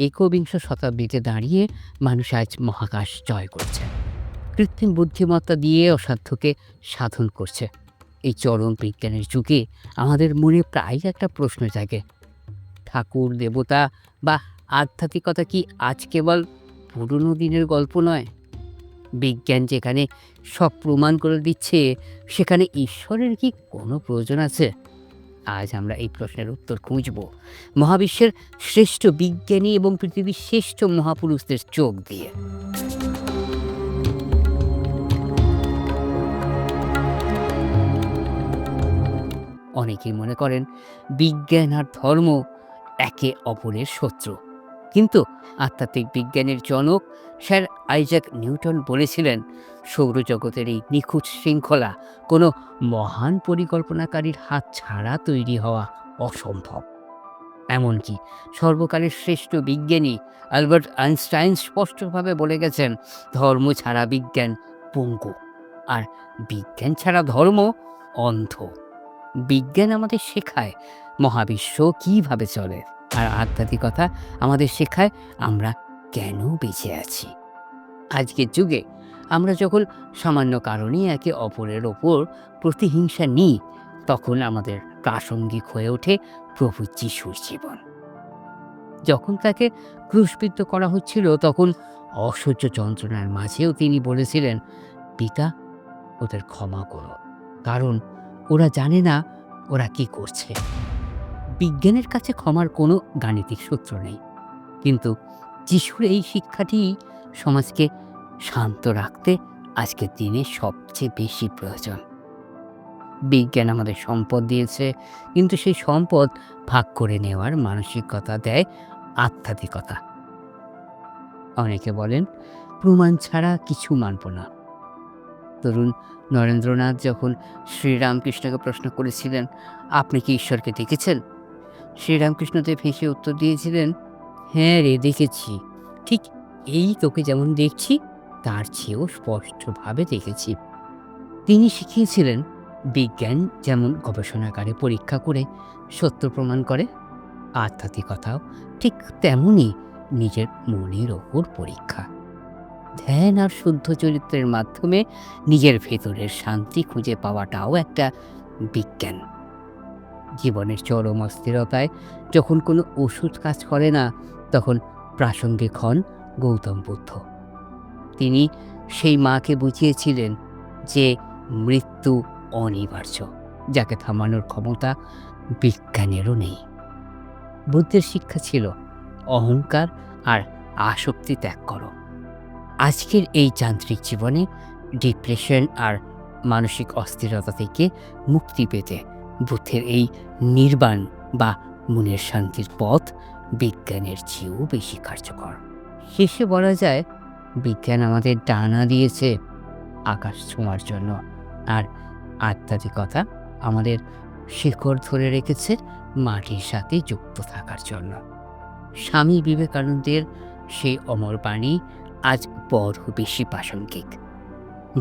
একবিংশ শতাব্দীতে দাঁড়িয়ে মানুষ আজ মহাকাশ জয় করছে। কৃত্রিম বুদ্ধিমত্তা দিয়ে অসাধ্যকে সাধন করছে। এই চরম বিজ্ঞানের যুগে আমাদের মনে প্রায় একটা প্রশ্ন জাগে। ঠাকুর, দেবতা বা আধ্যাত্মিকতা কি আজ কেবল পুরনো দিনের গল্প নয়? বিজ্ঞান যেখানে সব প্রমাণ করে দিচ্ছে, সেখানে ঈশ্বরের কি কোনো প্রয়োজন আছে? আজ আমরা এই প্রশ্নের উত্তর খুঁজব। মহাবিশ্বের শ্রেষ্ঠ বিজ্ঞানী এবং পৃথিবীর শ্রেষ্ঠ মহাপুরুষদের চোখ দিয়ে। অনেকেই মনে করেন, বিজ্ঞান আর ধর্ম একে অপরের শত্রু। কিন্তু আধ্যাত্মিক বিজ্ঞানের জনক স্যার আইজাক নিউটন বলেছিলেন, সৌরজগতের এই নিখুঁত শৃঙ্খলা কোনো মহান পরিকল্পনাকারীর হাত ছাড়া তৈরি হওয়া অসম্ভব। এমনকি সর্বকালের শ্রেষ্ঠ বিজ্ঞানী আলবার্ট আইনস্টাইন স্পষ্টভাবে বলে গেছেন, ধর্ম ছাড়া বিজ্ঞান পঙ্গু, আর বিজ্ঞান ছাড়া ধর্ম অন্ধ। বিজ্ঞান আমাদের শেখায় মহাবিশ্ব কীভাবে চলে। আর আধ্যাত্মিকতা আমাদের শেখায় আমরা কেন বেঁচে আছি। আজকের যুগে আমরা যখন সামান্য কারণে একে অপরের ওপর প্রতিহিংসা নিই, তখন আমাদের প্রাসঙ্গিক হয়ে ওঠে প্রভু যিশুর জীবন। যখন তাকে ক্রুশবিদ্ধ করা হচ্ছিল, তখন অসহ্য যন্ত্রণার মাঝেও তিনি বলেছিলেন, পিতা, ওদের ক্ষমা করো, কারণ ওরা জানে না ওরা কি করছে। বিজ্ঞানের কাছে ক্ষমার কোনো গাণিতিক সূত্র নেই। কিন্তু যিশুর এই শিক্ষাটি সমাজকে শান্ত রাখতে আজকের দিনে সবচেয়ে বেশি প্রয়োজন। বিজ্ঞান আমাদের সম্পদ দিয়েছে, কিন্তু সেই সম্পদ ভাগ করে নেওয়ার মানসিকতা দেয় আধ্যাত্মিকতা। অনেকে বলেন, প্রমাণ ছাড়া কিছু মানব না। তরুণ নরেন্দ্রনাথ যখন শ্রীরামকৃষ্ণকে প্রশ্ন করেছিলেন, আপনি কি ঈশ্বরকে দেখেছেন? শ্রীরামকৃষ্ণদেব হেসে উত্তর দিয়েছিলেন হ্যাঁ রে, দেখেছি। ঠিক এই তোকে যেমন দেখছি, তার চেয়েও স্পষ্টভাবে দেখেছি। তিনি শিখিয়েছিলেন, বিজ্ঞান যেমন গবেষণাগারে পরীক্ষা করে সত্য প্রমাণ করে, আধ্যাত্মিকতাও ঠিক তেমনই নিজের মনের ওপর পরীক্ষা। ধ্যান আর শুদ্ধ চরিত্রের মাধ্যমে নিজের ভেতরের শান্তি খুঁজে পাওয়াটাও একটা বিজ্ঞান। জীবনের চরম অস্থিরতায় যখন কোনো ওষুধ কাজ করে না, তখন প্রাসঙ্গিক হন গৌতম বুদ্ধ। তিনি সেই মাকে বুঝিয়েছিলেন যে মৃত্যু অনিবার্য, যাকে থামানোর ক্ষমতা বিজ্ঞানেরও নেই। বুদ্ধের শিক্ষা ছিল, অহংকার আর আসক্তি ত্যাগ করো। আজকের এই যান্ত্রিক জীবনে ডিপ্রেশন আর মানসিক অস্থিরতা থেকে মুক্তি পেতে বুদ্ধের এই নির্বাণ বা মনের শান্তির পথ বিজ্ঞানের চেয়েও বেশি কার্যকর। শেষে বলা যায়, বিজ্ঞান আমাদের ডানা দিয়েছে আকাশ ছোঁয়ার জন্য, আর আধ্যাত্মিকতা আমাদের শিকড় ধরে রেখেছে মাটির সাথে যুক্ত থাকার জন্য। স্বামী বিবেকানন্দের সেই অমর বাণী আজ বড় বেশি প্রাসঙ্গিক।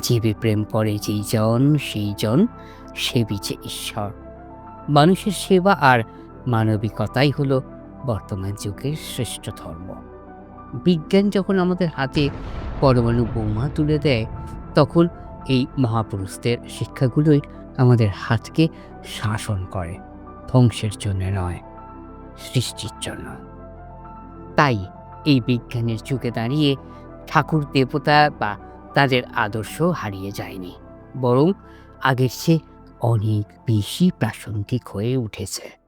জীবে প্রেম করে যেই জন, সেই জন সে বিচে ঈশ্বর। মানুষের সেবা আর মানবিকতাই হলো বর্তমান যুগের শ্রেষ্ঠ ধর্ম। বিজ্ঞান যখন আমাদের হাতে পরমাণু বোমা তুলে দেয়, তখন এই মহাপুরুষদের শিক্ষাগুলোই আমাদের হাতকে শাসন করে, ধ্বংসের জন্য নয়, সৃষ্টির জন্য। তাই এই বিজ্ঞানের যুগে দাঁড়িয়ে ঠাকুর দেবতা বা তাদের আদর্শ হারিয়ে যায়নি, বরং আগের চেয়ে অনেক বেশি প্রাসঙ্গিক হয়ে উঠেছে।